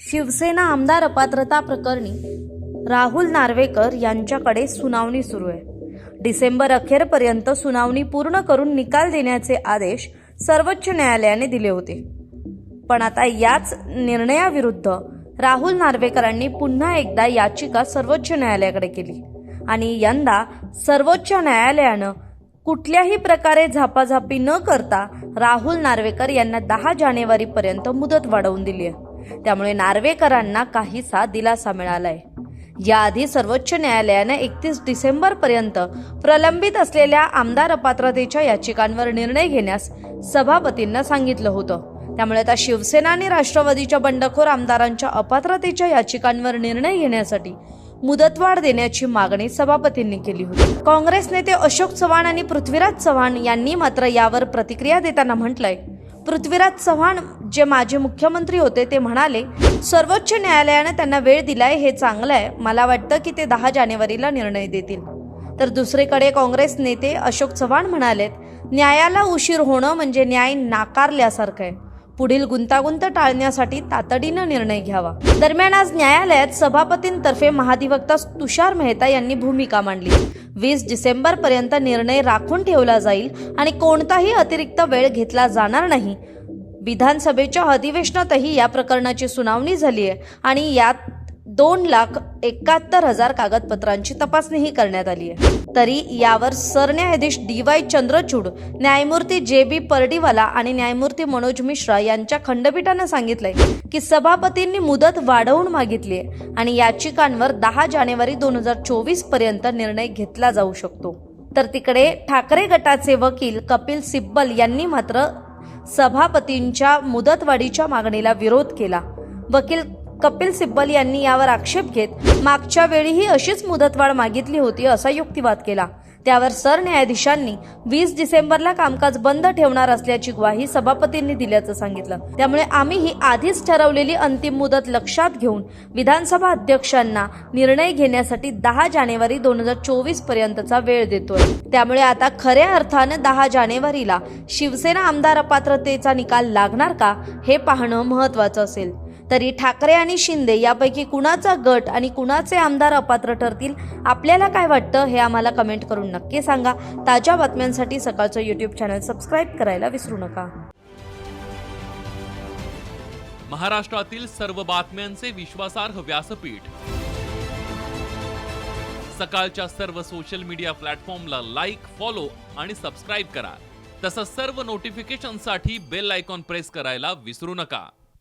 शिवसेना आमदार अपात्रता प्रकरणी राहुल नार्वेकर यांच्याकडे सुनावणी सुरू आहे. डिसेंबर अखेरपर्यंत सुनावणी पूर्ण करून निकाल देण्याचे आदेश सर्वोच्च न्यायालयाने दिले होते. पण आता याच निर्णयाविरुद्ध राहुल नार्वेकरांनी पुन्हा एकदा याचिका सर्वोच्च न्यायालयाकडे केली आणि यंदा सर्वोच्च न्यायालयानं कुठल्याही प्रकारे झापाझापी न करता राहुल नार्वेकर यांना दहा जानेवारीपर्यंत मुदत वाढवून दिली आहे. त्यामुळे नार्वेकरांना काहीसा दिलासा मिळालाय. याआधी सर्वोच्च न्यायालयानं एकतीस डिसेंबरपर्यंत प्रलंबित असलेल्या आमदार अपात्रतेच्या याचिकांवर निर्णय घेण्यास सभापतींना सांगितलं होतं. त्यामुळे आता शिवसेना आणि राष्ट्रवादीच्या बंडखोर आमदारांच्या अपात्रतेच्या याचिकांवर निर्णय घेण्यासाठी मुदतवाढ देण्याची मागणी सभापतींनी केली होती. काँग्रेस नेते अशोक चव्हाण आणि पृथ्वीराज चव्हाण यांनी मात्र यावर प्रतिक्रिया देताना म्हटलंय पृथ्वीराज चव्हाण जे माजी मुख्यमंत्री होते ते म्हणाले सर्वोच्च न्यायालयानं त्यांना वेळ दिलाय हे चांगलं आहे मला वाटतं की ते दहा जानेवारीला निर्णय देतील. तर दुसरीकडे काँग्रेस नेते अशोक चव्हाण म्हणालेत न्यायाला उशीर होणं म्हणजे न्याय नाकारल्यासारखं आहे पुढील गुंतागुंत टाळण्यासाठी तातडीनं निर्णय घ्यावा. दरम्यान आज न्यायालयात सभापतींतर्फे महाधिवक्ता तुषार मेहता यांनी भूमिका मांडली. वीस डिसेंबर पर्यंत निर्णय राखून ठेवला जाईल आणि कोणताही अतिरिक्त वेळ घेतला जाणार नाही. विधानसभेच्या अधिवेशनातही या प्रकरणाची सुनावणी झाली आहे आणि यात दोन लाख एकाहत्तर हजार कागदपत्रांची तपासणीही करण्यात आली आहे. तरी यावर सरन्यायाधीश डी वाय चंद्रचूड न्यायमूर्ती जे बी परडीवाला आणि न्यायमूर्ती मनोज मिश्रा यांच्या खंडपीठानं सांगितलंय की सभापतींनी मुदत वाढवून मागितली आहे आणि याचिकांवर दहा जानेवारी दोन हजार चोवीसपर्यंत निर्णय घेतला जाऊ शकतो. तर तिकडे ठाकरे गटाचे वकील कपिल सिब्बल यांनी मात्र सभापतींच्या मुदतवाढीच्या मागणीला विरोध केला. वकील कपिल सिब्बल यांनी यावर आक्षेप घेत मागच्या वेळीही अशीच मुदतवाढ मागितली होती असा युक्तिवाद केला. त्यावर सरन्यायाधीशांनी वीस डिसेंबरला कामकाज बंद ठेवणार असल्याची ग्वाही सभापतींनी दिल्याचं सांगितलं. त्यामुळे आम्ही ही आधीच ठरवलेली अंतिम मुदत लक्षात घेऊन विधानसभा अध्यक्षांना निर्णय घेण्यासाठी दहा जानेवारी दोन हजार चोवीस पर्यंतचा वेळ देतोय. त्यामुळे आता खऱ्या अर्थानं दहा जानेवारीला शिवसेना आमदार अपात्रतेचा निकाल लागणार का हे पाहणं महत्वाचं असेल. तरी ठाकरे आणि शिंदे यापैकी कुणाचा गट आणि कुणाचे आमदार अपात्र ठरतील? आपल्याला काय वाटतं? हे आम्हाला कमेंट करून नक्की सांगा. ताज्या बातम्यांसाठी सकाळचं युट्यूब चॅनल सबस्क्राईब करायला विसरू नका. महाराष्ट्रातील सर्व बातम्यांचे विश्वासार्ह व्यासपीठ. सकाळच्या सर्व सोशल मीडिया प्लॅटफॉर्मला लाईक फॉलो आणि सबस्क्राईब करा. तसंच सर्व नोटिफिकेशनसाठी बेल आयकॉन प्रेस करायला विसरू नका.